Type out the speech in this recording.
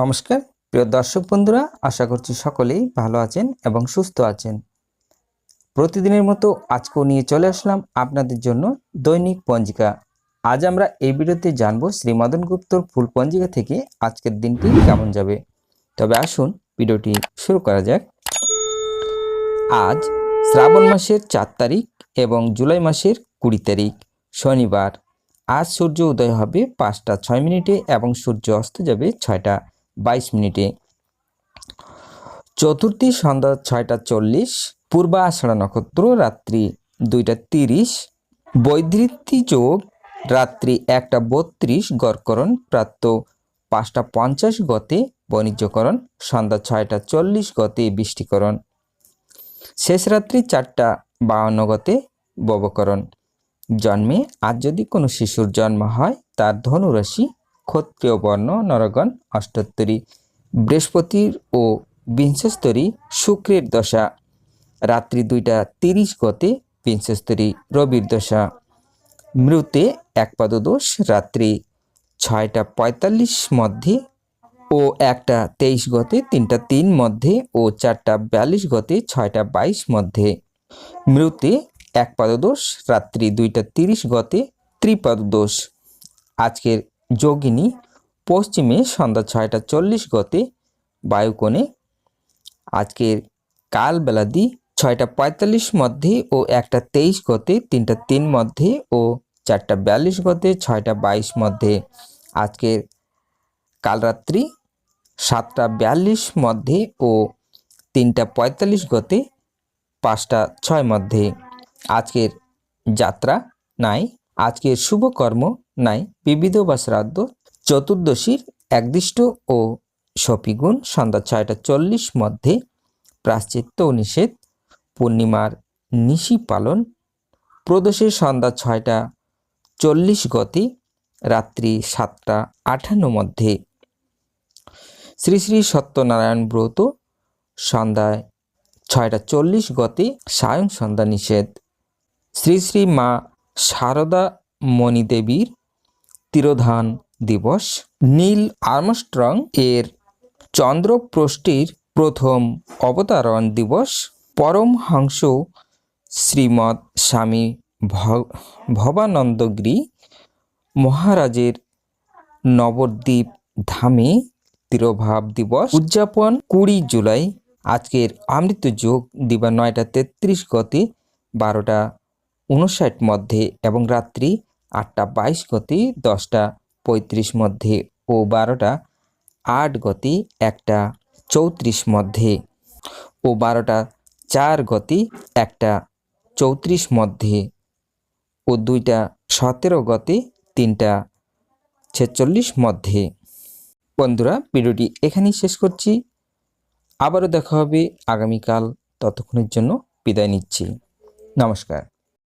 নমস্কার, প্রিয় দর্শক বন্ধুরা, আশা করছি সকলেই ভালো আছেন এবং সুস্থ আছেন। প্রতিদিনের মতো আজকেও নিয়ে চলে আসলাম আপনাদের জন্য দৈনিক পঞ্জিকা। আজ আমরা এই ভিডিওতে জানব শ্রী মদন গুপ্তর ফুল পঞ্জিকা থেকে আজকের দিনটি কেমন যাবে। তবে আসুন ভিডিওটি শুরু করা যাক। আজ শ্রাবণ মাসের চার তারিখ এবং জুলাই মাসের কুড়ি তারিখ, শনিবার। আজ সূর্য উদয় হবে পাঁচটা ছয় মিনিটে এবং সূর্য অস্ত যাবে ছয়টা। বাইশ মিনিটে। চতুর্থী সন্ধ্যা ছয়টা চল্লিশ পূর্বা আষাঢ়া নক্ষত্র রাত্রি দুইটা তিরিশ বৈধৃতি যোগ রাত্রি একটা বত্রিশ গড়করণ প্রাপ্ত। পাঁচটা পঞ্চাশ গতে বাণিজ্যকরণ, সন্ধ্যা ছয়টা চল্লিশ গতে বৃষ্টিকরণ। শেষ রাত্রি চারটা বাউন্ন গতে ববকরণ। জন্মে আজ যদি কোনো শিশুর জন্ম হয়, তার ধনুরাশি ক্ষত্রিয় বর্ণ নরগণ, অষ্টোত্তরী। বৃহস্পতির ও বিংশস্তরী শুক্রের দশা। রাত্রি দুইটা তিরিশ গতে বিংশস্তরী রবির দশা। মৃতে একপাদদোষ রাত্রি। ছয়টা পঁয়তাল্লিশ মধ্যে ও একটা তেইশ গতে তিনটা তিন মধ্যে ও চারটা বিয়াল্লিশ গতে ছয়টা বাইশ মধ্যে। মৃতে এক পাদদোষ রাত্রি দুইটা তিরিশ গতে ত্রিপাদদোষ। আজকের যোগিনী পশ্চিমে সন্ধ্যা ছয়টা চল্লিশ গতে বায়ুকোণে। আজকের কাল বেলাদি ছয়টা পঁয়তাল্লিশ মধ্যে ও একটা তেইশ গতে তিনটা তিন মধ্যে ও চারটা বিয়াল্লিশ গতে ছয়টা বাইশ মধ্যে। আজকের কালরাত্রি সাতটা বিয়াল্লিশ মধ্যে ও তিনটা পঁয়তাল্লিশ গতে পাঁচটা ছয় মধ্যে। আজকের যাত্রা নাই আজকের শুভকর্ম নাই, বিবিধ বা শ্রাদ্ধ, চতুর্দশীর একদিষ্ট ও সপিগুণ, সন্ধ্যা ছয়টা চল্লিশ মধ্যে প্রাশ্চিত্য নিষেধ, পূর্ণিমার নিশি পালন, প্রদোষের সন্ধ্যা ছয়টা চল্লিশ গতি, রাত্রি সাতটা আঠান্ন মধ্যে। শ্রী শ্রী সত্যনারায়ণ ব্রত, সন্ধ্যায় ছয়টা চল্লিশ গতে, সায়ং সন্ধ্যা নিষেধ। শ্রী শ্রী মা শারদা মণিদেবীর তিরোধান দিবস। নীল আর্মস্ট্রং এর চন্দ্রপ্রষ্টির প্রথম অবতারণ দিবস। পরমহংস শ্রীমৎ স্বামী ভবানন্দগিরি মহারাজের নবদ্বীপ ধামে তিরোভাব দিবস। উদযাপন কুড়ি জুলাই। আজকের অমৃত যোগ। দিবা নয়টা তেত্রিশ গতে বারোটা উনষাট মধ্যে এবং রাত্রি আটটা বাইশ গতি, দশটা পঁয়ত্রিশ মধ্যে ও বারোটা আট গতি, একটা চৌত্রিশ মধ্যে ও বারোটা চার গতি, একটা চৌত্রিশ মধ্যে ও দুইটা সতেরো গতি, তিনটা ছেচল্লিশ মধ্যে। বন্ধুরা, ভিডিওটি এখানেই শেষ করছি। আবারও দেখা হবে আগামীকাল। ততক্ষণের জন্য বিদায় নিচ্ছি। নমস্কার।